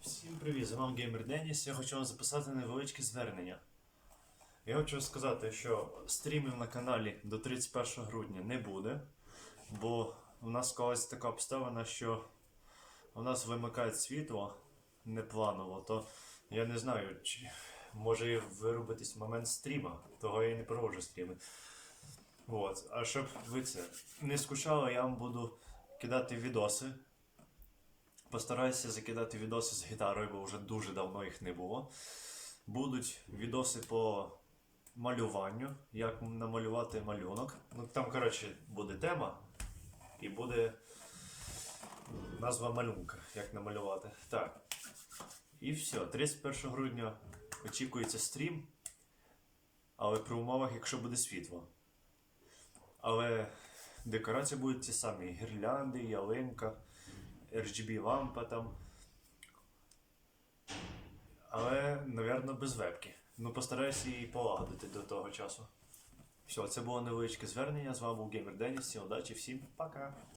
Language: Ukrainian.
Всім привіт, з вами Геймер Деніс. Я хочу вам записати невеличке звернення. Я хочу сказати, що стрімів на каналі до 31 грудня не буде, бо у нас склалась така обставина, що у нас вимикають світло непланово, то я не знаю, чи може виробитись момент стріма, того я і не проводжу стріми. От. А щоб ви це не скучали, я вам буду кидати відоси. Постараюся закидати відоси з гітарою, бо вже дуже давно їх не було. Будуть відоси по малюванню, як намалювати малюнок. Ну там, коротше, буде тема і буде назва малюнка, як намалювати. Так. І все. 31 грудня очікується стрім, але при умовах, якщо буде світло. Але декорації будуть ті самі: гірлянди, ялинка. RGB лампа там. Але, напевно, без вебки. Ну, постараюся її полагодити до того часу. Все, це було невеличке звернення. З вами був Геймер Деніс. Всім удачі, всім пока!